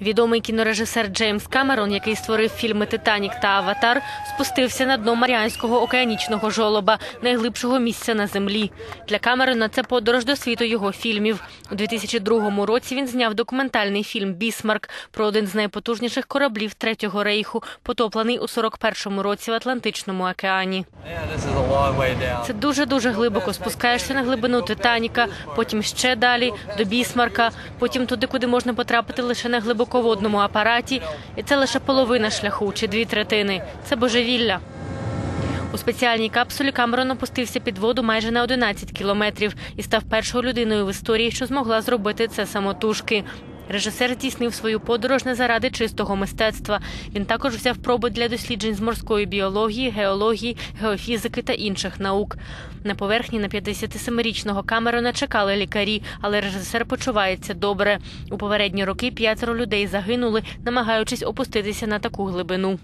Відомий кінорежисер Джеймс Камерон, який створив фільми Титанік та Аватар, спустився на дно Маріанського океанічного жолоба, найглибшого місця на землі. Для Камерона це подорож до світу його фільмів. У 2002 році він зняв документальний фільм Бісмарк про один з найпотужніших кораблів Третього рейху, потоплений у 41-му році в Атлантичному океані. Це дуже дуже глибоко. Спускаєшся на глибину Титаніка, потім ще далі до Бісмарка, потім туди, куди можна потрапити лише на глибоководному апараті, і це лише половина шляху чи дві третини. Це божевілля. У спеціальній капсулі Камерон опустився під воду майже на 11 кілометрів і став першою людиною в історії, що змогла зробити це самотужки. Режисер здійснив свою подорож не заради чистого мистецтва. Він також взяв проби для досліджень з морської біології, геології, геофізики та інших наук. На поверхні на 57-річного Камерона чекали лікарі, але режисер почувається добре. У попередні роки п'ятеро людей загинули, намагаючись опуститися на таку глибину.